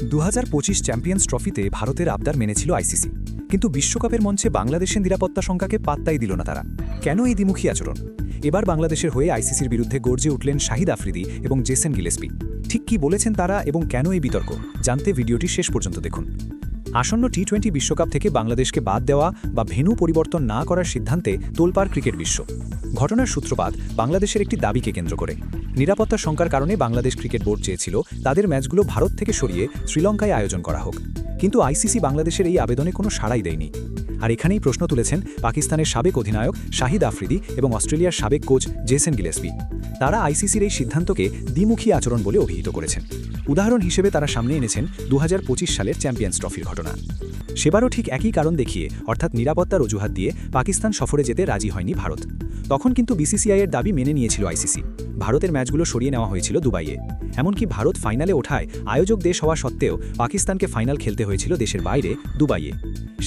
দু হাজার পঁচিশ চ্যাম্পিয়ন্স ট্রফিতে ভারতের আবদার মেনেছিল আইসিসি। কিন্তু বিশ্বকাপের মঞ্চে বাংলাদেশের নিরাপত্তা সংখ্যাকে পাত্তাই দিল না তারা। কেন এই দ্বিমুখী আচরণ? এবার বাংলাদেশের হয়ে আইসিসির বিরুদ্ধে গর্জে উঠলেন শাহিদ আফ্রিদি এবং জেসেন গিলেসপি। ঠিক কি বলেছেন তারা এবং কেন এই বিতর্ক? জানতে ভিডিওটি শেষ পর্যন্ত দেখুন। আসন্ন টি টোয়েন্টি বিশ্বকাপ থেকে বাংলাদেশকে বাদ দেওয়া বা ভেন্যু পরিবর্তন না করার সিদ্ধান্তে তোলপাড় ক্রিকেট বিশ্ব। ঘটনার সূত্রপাত বাংলাদেশের একটি দাবিকে কেন্দ্র করে। নিরাপত্তা শঙ্কার কারণে বাংলাদেশ ক্রিকেট বোর্ড চেয়েছিল তাদের ম্যাচগুলো ভারত থেকে সরিয়ে শ্রীলঙ্কায় আয়োজন করা হোক। কিন্তু আইসিসি বাংলাদেশের এই আবেদনে কোনো সাড়াই দেয়নি। আর এখানেই প্রশ্ন তুলেছেন পাকিস্তানের সাবেক অধিনায়ক শাহিদ আফ্রিদি এবং অস্ট্রেলিয়ার সাবেক কোচ জেসেন গিলেসপি। তারা আইসিসির এই সিদ্ধান্তকে দ্বিমুখী আচরণ বলে অভিহিত করেছেন। উদাহরণ হিসেবে তারা সামনে এনেছেন দু হাজার পঁচিশ সালের চ্যাম্পিয়ন্স ট্রফির ঘটনা। সেবারও ঠিক একই কারণ দেখিয়ে, অর্থাৎ নিরাপত্তার অজুহাত দিয়ে পাকিস্তান সফরে যেতে রাজি হয়নি ভারত। তখন কিন্তু বিসিসিআইয়ের দাবি মেনে নিয়েছিল আইসিসি ভারতের ম্যাচগুলো সরিয়ে নেওয়া হয়েছিল দুবাইয়ে। এমনকি ভারত ফাইনালে ওঠায় আয়োজক দেশ হওয়া সত্ত্বেও পাকিস্তানকে ফাইনাল খেলতে হয়েছিল দেশের বাইরে, দুবাইয়ে।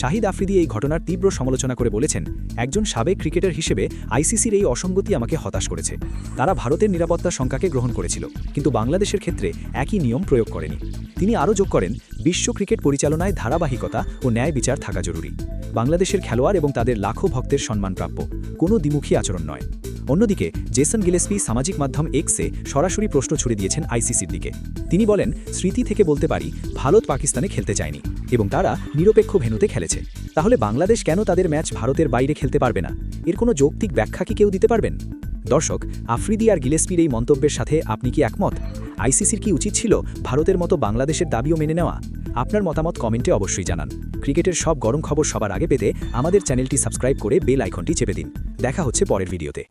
শাহিদ আফ্রিদি এই ঘটনার তীব্র সমালোচনা করে বলেছেন, একজন সাবেক ক্রিকেটার হিসেবে আইসিসির এই অসঙ্গতি আমাকে হতাশ করেছে। তারা ভারতের নিরাপত্তা সংখ্যাকে গ্রহণ করেছিল, কিন্তু বাংলাদেশের ক্ষেত্রে একই নিয়ম প্রয়োগ করেনি। তিনি আরও যোগ করেন, বিশ্ব ক্রিকেট পরিচালনায় ধারাবাহিকতা ও ন্যায় বিচার থাকা জরুরি। বাংলাদেশের খেলোয়াড় এবং তাদের লাখো ভক্তের সম্মানপ্রাপ্য। কোনো দ্বিমুখী আচরণ নয়। অন্যদিকে, জেসন গিলেসপি সামাজিক মাধ্যম এক্সে সরাসরি প্রশ্ন ছুড়ে দিয়েছেন আইসিসির দিকে। তিনি বলেন, স্মৃতি থেকে বলতে পারি, ভারত পাকিস্তানে খেলতে চায়নি এবং তারা নিরপেক্ষ ভেনুতে খেলেছে। তাহলে বাংলাদেশ কেন তাদের ম্যাচ ভারতের বাইরে খেলতে পারবে না? এর কোনো যৌক্তিক ব্যাখ্যা কি কেউ দিতে পারবেন? দর্শক, আফ্রিদি আর গিলেসপির এই মন্তব্যের সাথে আপনি কি একমত? আইসিসির কি উচিত ছিল ভারতের মতো বাংলাদেশের দাবিও মেনে নেওয়া? আপনার মতামত কমেন্টে অবশ্যই জানান। ক্রিকেটের সব গরম খবর সবার আগে পেতে আমাদের চ্যানেলটি সাবস্ক্রাইব করে বেল আইকনটি চেপে দিন। দেখা হচ্ছে পরের ভিডিওতে।